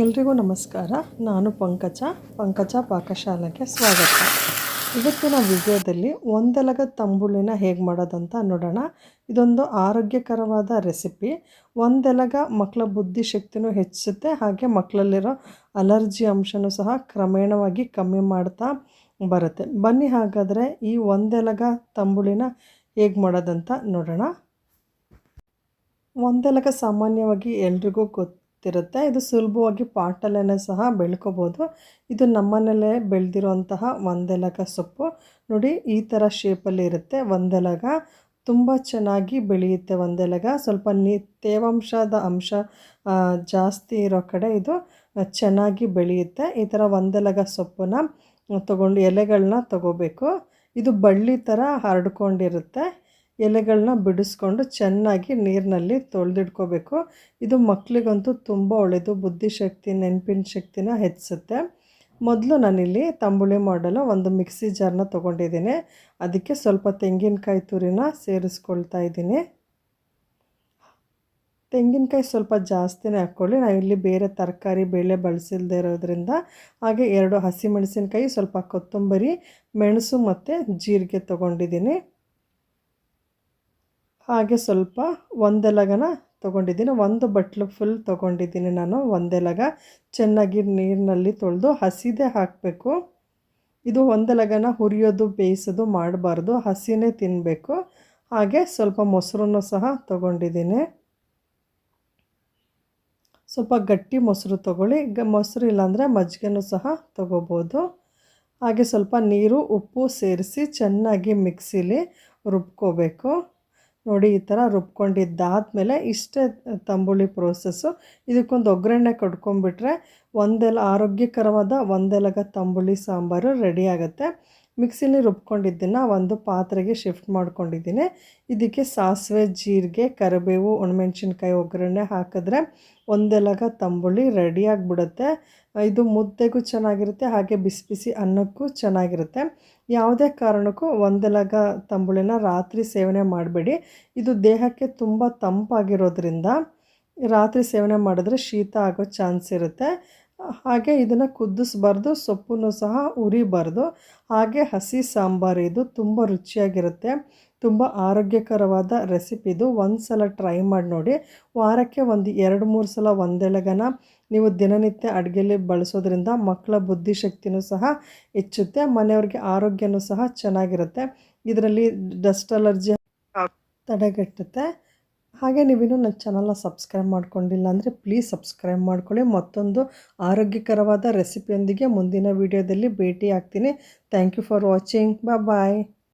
ಎಲ್ರಿಗೂ ನಮಸ್ಕಾರ. ನಾನು ಪಂಕಜ. ಪಂಕಜ ಪಾಕಶಾಲೆಗೆ ಸ್ವಾಗತ. ಇವತ್ತಿನ ವಿಡಿಯೋದಲ್ಲಿ ಒಂದೆಲಗ ತಂಬುಳಿನ ಹೇಗೆ ಮಾಡೋದಂತ ನೋಡೋಣ. ಇದೊಂದು ಆರೋಗ್ಯಕರವಾದ ರೆಸಿಪಿ. ಒಂದೆಲಗ ಮಕ್ಕಳ ಬುದ್ಧಿಶಕ್ತಿನೂ ಹೆಚ್ಚಿಸುತ್ತೆ ಹಾಗೆ ಮಕ್ಕಳಲ್ಲಿರೋ ಅಲರ್ಜಿ ಅಂಶನೂ ಸಹ ಕ್ರಮೇಣವಾಗಿ ಕಮ್ಮಿ ಮಾಡ್ತಾ ಬರುತ್ತೆ. ಬನ್ನಿ ಹಾಗಾದರೆ ಈ ಒಂದೆಲಗ ತಂಬುಳಿನ ಹೇಗೆ ಮಾಡೋದಂತ ನೋಡೋಣ. ಒಂದೆಲಗ ಸಾಮಾನ್ಯವಾಗಿ ಎಲ್ರಿಗೂ ಗೊತ್ತಿರುತ್ತೆ. ಇದು ಸುಲಭವಾಗಿ ಪಾಟಲ್ಲೇ ಸಹ ಬೆಳ್ಕೋಬೋದು. ಇದು ನಮ್ಮನೇಲೇ ಬೆಳೆದಿರುವಂತಹ ಒಂದೆಲಗ ಸೊಪ್ಪು. ನೋಡಿ, ಈ ಥರ ಶೇಪಲ್ಲಿ ಇರುತ್ತೆ ಒಂದೆಲಗ. ತುಂಬ ಚೆನ್ನಾಗಿ ಬೆಳೆಯುತ್ತೆ ಒಂದೆಲಗ. ಸ್ವಲ್ಪ ನೀ, ತೇವಾಂಶದ ಅಂಶ ಜಾಸ್ತಿ ಇರೋ ಕಡೆ ಇದು ಚೆನ್ನಾಗಿ ಬೆಳೆಯುತ್ತೆ. ಈ ಥರ ಒಂದೆಲಗ ಸೊಪ್ಪನ್ನ ತೊಗೊಂಡು ಎಲೆಗಳನ್ನ ತಗೋಬೇಕು. ಇದು ಬಳ್ಳಿ ಥರ ಹರಡ್ಕೊಂಡಿರುತ್ತೆ. ಎಲೆಗಳನ್ನ ಬಿಡಿಸ್ಕೊಂಡು ಚೆನ್ನಾಗಿ ನೀರಿನಲ್ಲಿ ತೊಳೆದಿಟ್ಕೋಬೇಕು. ಇದು ಮಕ್ಕಳಿಗಂತೂ ತುಂಬ ಒಳ್ಳೆಯದು ಬುದ್ಧಿಶಕ್ತಿ ನೆನಪಿನ ಶಕ್ತಿನ ಹೆಚ್ಚಿಸುತ್ತೆ. ಮೊದಲು ನಾನಿಲ್ಲಿ ತಂಬುಳಿ ಮಾಡಲು ಒಂದು ಮಿಕ್ಸಿ ಜಾರ್ನ ತೊಗೊಂಡಿದ್ದೀನಿ. ಅದಕ್ಕೆ ಸ್ವಲ್ಪ ತೆಂಗಿನಕಾಯಿ ತುರಿನ ಸೇರಿಸ್ಕೊಳ್ತಾ ಇದ್ದೀನಿ. ತೆಂಗಿನಕಾಯಿ ಸ್ವಲ್ಪ ಜಾಸ್ತಿನೇ ಹಾಕ್ಕೊಳ್ಳಿ. ನಾವಿಲ್ಲಿ ಬೇರೆ ತರಕಾರಿ, ಬೇಳೆ ಬಳಸಿಲ್ದೇ ಇರೋದ್ರಿಂದ ಹಾಗೆ ಎರಡು ಹಸಿಮೆಣಸಿನಕಾಯಿ, ಸ್ವಲ್ಪ ಕೊತ್ತಂಬರಿ, ಮೆಣಸು ಮತ್ತು ಜೀರಿಗೆ ತೊಗೊಂಡಿದ್ದೀನಿ. ಹಾಗೆ ಸ್ವಲ್ಪ ಒಂದೆಲಗನ ತೊಗೊಂಡಿದ್ದೀನಿ. ಒಂದು ಬಟ್ಲು ಫುಲ್ ತೊಗೊಂಡಿದ್ದೀನಿ ನಾನು. ಒಂದೆಲಗ ಚೆನ್ನಾಗಿ ನೀರಿನಲ್ಲಿ ತೊಳೆದು ಹಸಿದೇ ಹಾಕಬೇಕು. ಇದು ಒಂದೆಲಗನ ಹುರಿಯೋದು, ಬೇಯಿಸೋದು ಮಾಡಬಾರ್ದು. ಹಸಿನೇ ತಿನ್ನಬೇಕು ಹಾಗೆ ಸ್ವಲ್ಪ ಮೊಸರನ್ನು ಸಹ ತೊಗೊಂಡಿದ್ದೀನಿ. ಸ್ವಲ್ಪ ಗಟ್ಟಿ ಮೊಸರು ತೊಗೊಳ್ಳಿ. ಗ ಮೊಸರು ಇಲ್ಲಾಂದರೆ ಮಜ್ಜಿಗೆನೂ ಸಹ ತೊಗೋಬೋದು. ಹಾಗೆ ಸ್ವಲ್ಪ ನೀರು, ಉಪ್ಪು ಸೇರಿಸಿ ಚೆನ್ನಾಗಿ ಮಿಕ್ಸಿಲಿ ರುಬ್ಕೋಬೇಕು. ನೋಡಿ ಈ ಥರ ರುಬ್ಕೊಂಡಿದ್ದಾದಮೇಲೆ ಇಷ್ಟೇ ತಂಬುಳಿ ಪ್ರೋಸೆಸ್ಸು ಇದಕ್ಕೊಂದು ಒಗ್ಗರಣೆ ಕಟ್ಕೊಂಡ್ಬಿಟ್ರೆ ಒಂದೆಲ್ಲ ಆರೋಗ್ಯಕರವಾದ ಒಂದೆಲಗ ತಂಬುಳಿ ಸಾಂಬಾರು ರೆಡಿ ಆಗುತ್ತೆ. ಮಿಕ್ಸಿಲಿ ರುಬ್ಕೊಂಡಿದ್ದನ್ನು ಒಂದು ಪಾತ್ರೆಗೆ ಶಿಫ್ಟ್ ಮಾಡ್ಕೊಂಡಿದ್ದೀನಿ. ಇದಕ್ಕೆ ಸಾಸಿವೆ, ಜೀರಿಗೆ, ಕರಿಬೇವು, ಒಣಮೆಣ್ಸಿನ್ಕಾಯಿ ಒಗ್ಗರಣೆ ಹಾಕಿದ್ರೆ ಒಂದೆಲಗ ತಂಬುಳಿ ರೆಡಿಯಾಗಿಬಿಡುತ್ತೆ ಇದು ಮುದ್ದೆಗೂ ಚೆನ್ನಾಗಿರುತ್ತೆ, ಹಾಗೆ ಬಿಸಿ ಬಿಸಿ ಅನ್ನಕ್ಕೂ ಚೆನ್ನಾಗಿರುತ್ತೆ. ಯಾವುದೇ ಕಾರಣಕ್ಕೂ ಒಂದೆಲಗ ತಂಬುಳಿನ ರಾತ್ರಿ ಸೇವನೆ ಮಾಡಬೇಡಿ. ಇದು ದೇಹಕ್ಕೆ ತುಂಬ ತಂಪಾಗಿರೋದ್ರಿಂದ ರಾತ್ರಿ ಸೇವನೆ ಮಾಡಿದ್ರೆ ಶೀತ ಆಗೋ ಚಾನ್ಸ್ ಇರುತ್ತೆ. ಹಾಗೆ ಇದನ್ನು ಕುದಿಸ್ಬಾರ್ದು ಸೊಪ್ಪನ್ನು ಸಹ ಉರಿಬಾರ್ದು. ಹಾಗೆ ಹಸಿ ಸಾಂಬಾರು ಇದು ತುಂಬ ರುಚಿಯಾಗಿರುತ್ತೆ. ತುಂಬ ಆರೋಗ್ಯಕರವಾದ ರೆಸಿಪಿ ಇದು. ಒಂದು ಸಲ ಟ್ರೈ ಮಾಡಿ ನೋಡಿ. ವಾರಕ್ಕೆ ಒಂದು ಎರಡು ಮೂರು ಸಲ ಒಂದೆಲಗನ ನೀವು ದಿನನಿತ್ಯ ಅಡುಗೆಲಿ ಬಳಸೋದ್ರಿಂದ ಮಕ್ಕಳ ಬುದ್ಧಿಶಕ್ತಿನೂ ಸಹ ಹೆಚ್ಚುತ್ತೆ ಮನೆಯವ್ರಿಗೆ ಆರೋಗ್ಯನೂ ಸಹ ಚೆನ್ನಾಗಿರುತ್ತೆ. ಇದರಲ್ಲಿ ಡಸ್ಟ್ ಅಲರ್ಜಿ ತಡೆಗಟ್ಟುತ್ತೆ. ಹಾಗೆ ನೀವಿನ್ನೂ ನನ್ನ ಚಾನಲ್ನ ಸಬ್ಸ್ಕ್ರೈಬ್ ಮಾಡ್ಕೊಂಡಿಲ್ಲ ಅಂದರೆ ಪ್ಲೀಸ್ ಸಬ್ಸ್ಕ್ರೈಬ್ ಮಾಡ್ಕೊಳ್ಳಿ. ಮತ್ತೊಂದು ಆರೋಗ್ಯಕರವಾದ ರೆಸಿಪಿಯೊಂದಿಗೆ ಮುಂದಿನ ವೀಡಿಯೋದಲ್ಲಿ ಭೇಟಿ ಆಗ್ತೀನಿ thank you for watching. Bye.